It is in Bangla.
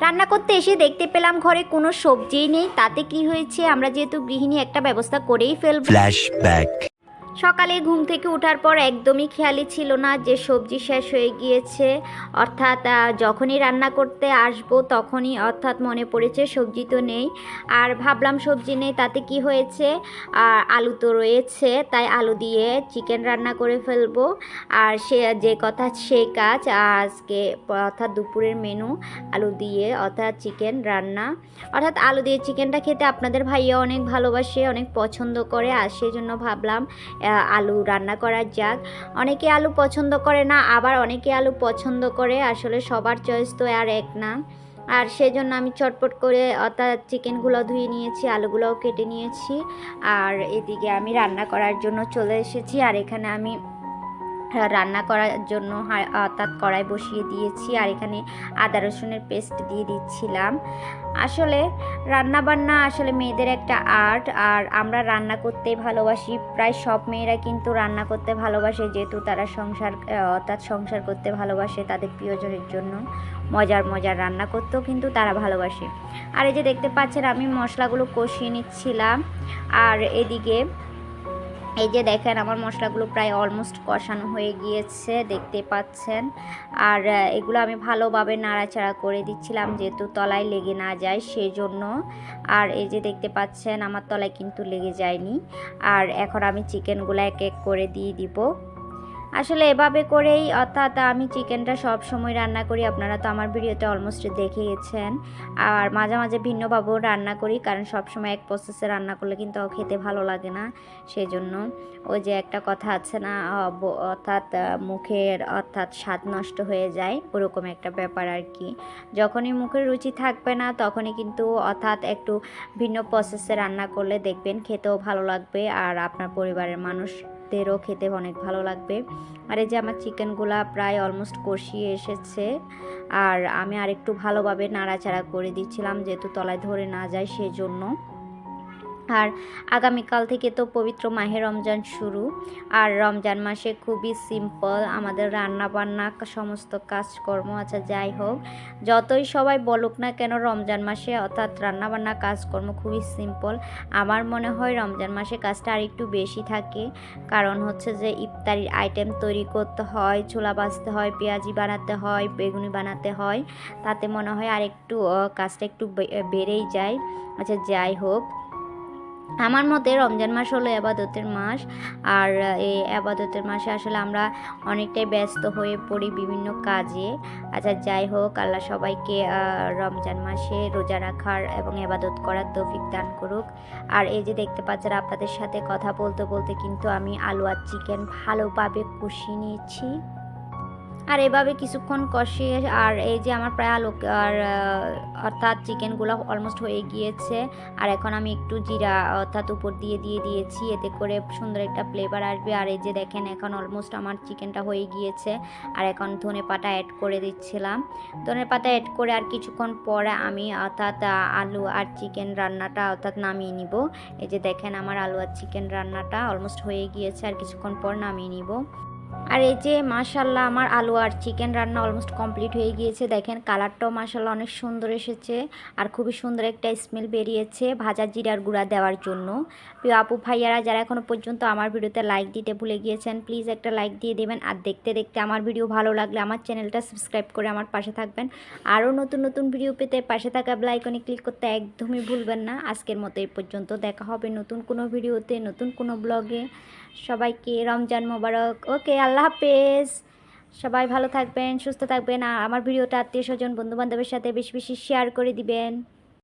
রান্না করতে এসে দেখতে পেলাম ঘরে কোনো সবজিই নেই। তাতে কি হয়েছে? আমরা যেহেতু গৃহিণী, একটা ব্যবস্থা করেই ফেলব. সকালে ঘুম থেকে ওঠার পর একদমই খেয়ালই ছিল না যে সবজি শেষ হয়ে গিয়েছে। অর্থাৎ যখনই রান্না করতে আসব তখনই অর্থাৎ মনে পড়েছে সবজি তো নেই। আর ভাবলাম সবজি নেই, তাতে কি হয়েছে? আর আলু তো রয়েছে, তাই আলু দিয়ে চিকেন রান্না করে ফেলব। আর সে, যে কথা সেই কাজ, আজকে অর্থাৎ দুপুরের মেনু আলু দিয়ে অর্থাৎ চিকেন রান্না। অর্থাৎ আলু দিয়ে চিকেনটা খেতে আপনাদের ভাইয়া অনেক ভালোবাসে, অনেক পছন্দ করে, আর সেই জন্য ভাবলাম আলু রান্না করার যাক। অনেকে আলু পছন্দ করে না, আবার অনেকে আলু পছন্দ করে। আসলে সবার চয়েস তো আর এক না। আর সেই জন্য আমি চটপট করে অর্থাৎ চিকেনগুলো ধুয়ে নিয়েছি, আলুগুলোও কেটে নিয়েছি। আর এদিকে আমি রান্না করার জন্য চলে এসেছি। আর এখানে আমি রান্না করার জন্য অর্থাৎ কড়াই বসিয়ে দিয়েছি আর এখানে আদা রসুনের পেস্ট দিয়ে দিচ্ছিলাম। আসলে রান্না বান্না আসলে মেয়েদের একটা আর্ট আর আমরা রান্না করতে ভালোবাসি। প্রায় সব মেয়েরা কিন্তু রান্না করতে ভালোবাসে যেহেতু তারা সংসার অর্থাৎ সংসার করতে ভালোবাসে তাদের প্রিয়জনের জন্য। মজার মজার রান্না করতেও কিন্তু তারা ভালোবাসে। আর এই যে দেখতে পাচ্ছেন আমি মশলাগুলো কষিয়ে নিচ্ছিলাম। আর এদিকে এই যে দেখেন, আমার মশলাগুলো প্রায় অলমোস্ট কষানো হয়ে গিয়েছে, দেখতে পাচ্ছেন। আর এগুলো আমি ভালোভাবে নাড়াচাড়া করে দিচ্ছিলাম, যেহেতু তলায় লেগে না যায় সেজন্য। আর এই যে দেখতে পাচ্ছেন, আমার তলায় কিন্তু লেগে যায়নি। আর এখন আমি চিকেনগুলো এক এক করে দিয়ে দিব। আসলে এভাবে করেই, অর্থাৎ আমি চিকেনটা সব সময় রান্না করি। আপনারা তো আমার ভিডিওতে অলমোস্ট দেখে গেছেন আর মাঝে মাঝে ভিন্নভাবেও রান্না করি, কারণ সব সময় এক প্রসেসে রান্না করলে কিন্তু খেতে ভালো লাগে না। সেই জন্য ওই যে একটা কথা আছে না অর্থাৎ মুখের, অর্থাৎ স্বাদ নষ্ট হয়ে যায়, ওরকম একটা ব্যাপার আর কি। যখনই মুখের রুচি থাকবে না, তখনই কিন্তু অর্থাৎ একটু ভিন্ন প্রসেসে রান্না করলে দেখবেন খেতেও ভালো লাগবে, আর আপনার পরিবারের মানুষদেরও খেতে অনেক ভালো লাগবে। আর এই যে আমার চিকেনগুলা প্রায় অলমোস্ট কষিয়ে এসেছে। আর আমি আরেকটু ভালোভাবে নাড়াচাড়া করে দিচ্ছিলাম, যেহেতু তলায় ধরে না যায় সেই জন্য আর আগামীকাল থেকে তো পবিত্র মাহে রমজান শুরু। আর রমজান মাসে খুবই সিম্পল আমাদের রান্না বান্না সমস্ত কাজকর্ম আচ্ছা যাই হোক। যতই সবাই বলুক না কেন, রমজান মাসে অর্থাৎ রান্না বান্না কাজকর্ম খুবই সিম্পল আমার মনে হয় রমজান মাসে কাজটা আর একটু বেশি থাকে। কারণ হচ্ছে যে ইফতারির আইটেম তৈরি করতে হয়, ছোলা বাজতে হয়, পেঁয়াজি বানাতে হয়, বেগুনি বানাতে হয়। তাতে মনে হয় আর একটু কাজটা একটু বেড়েই যায়। আচ্ছা যাই হোক। আমার মতে রমজান মাস হলো আবাদতের মাস, আর এই আবাদতের মাসে আসলে আমরা অনেকটাই ব্যস্ত হয়ে পড়ি বিভিন্ন কাজে। আচ্ছা যাই হোক, আল্লাহ সবাইকে রমজান মাসে রোজা রাখার এবং আবাদত করার তৌফিক দান করুক। আর এই যে দেখতে পাচ্ছেন আপনাদের সাথে কথা বলতে বলতে কিন্তু আমি আলু আর চিকেন ভালোভাবে কষিয়ে নিয়েছি। আর এভাবে কিছুক্ষণ কষিয়ে আর এই যে আমার প্রায় আলু, আর অর্থাৎ চিকেনগুলো অলমোস্ট হয়ে গিয়েছে। আর এখন আমি একটু জিরা, অর্থাৎ উপর দিয়ে দিয়ে দিয়েছি। এতে করে সুন্দর একটা ফ্লেভার আসবে। আর এই যে দেখেন, এখন অলমোস্ট আমার চিকেনটা হয়ে গিয়েছে। আর এখন ধনে পাতা অ্যাড করে দিচ্ছিলাম। ধনে পাতা অ্যাড করে আর কিছুক্ষণ পরে আমি, অর্থাৎ আলু আর চিকেন রান্নাটা, অর্থাৎ নামিয়ে নিব। এই যে দেখেন, আমার আলু আর চিকেন রান্নাটা অলমোস্ট হয়ে গিয়েছে। আর কিছুক্ষণ পর নামিয়ে নিব। আর এই যে মাশাল্লাহ আমার আলু আর চিকেন রান্না অলমোস্ট কমপ্লিট হয়ে গিয়েছে। দেখেন কালারটাও মাশাল্লাহ অনেক সুন্দর এসেছে আর খুবই সুন্দর একটা স্মেল বেরিয়েছে ভাজা জিরার গুঁড়া দেওয়ার জন্য। প্রিয় আপু, ভাইয়ারা, যারা এখনও পর্যন্ত আমার ভিডিওতে লাইক দিতে ভুলে গিয়েছেন প্লিজ একটা লাইক দিয়ে দেবেন আর দেখতে দেখতে আমার ভিডিও ভালো লাগলে আমার চ্যানেলটা সাবস্ক্রাইব করে আমার পাশে থাকবেন। আরও নতুন নতুন ভিডিও পেতে পাশে থাকা বেলাইকনে ক্লিক করতে একদমই ভুলবেন না। আজকের মতো এই পর্যন্ত দেখা হবে নতুন কোনো ভিডিওতে নতুন কোনো ব্লগে সবাইকে রমজান মোবারক। ওকে, আল্লাহ হাফেজ। সবাই ভালো থাকবেন, সুস্থ থাকবেন। আর আমার ভিডিওটা আত্মীয় স্বজন, বন্ধুবান্ধবের সাথে বেশি বেশি শেয়ার করে দিবেন।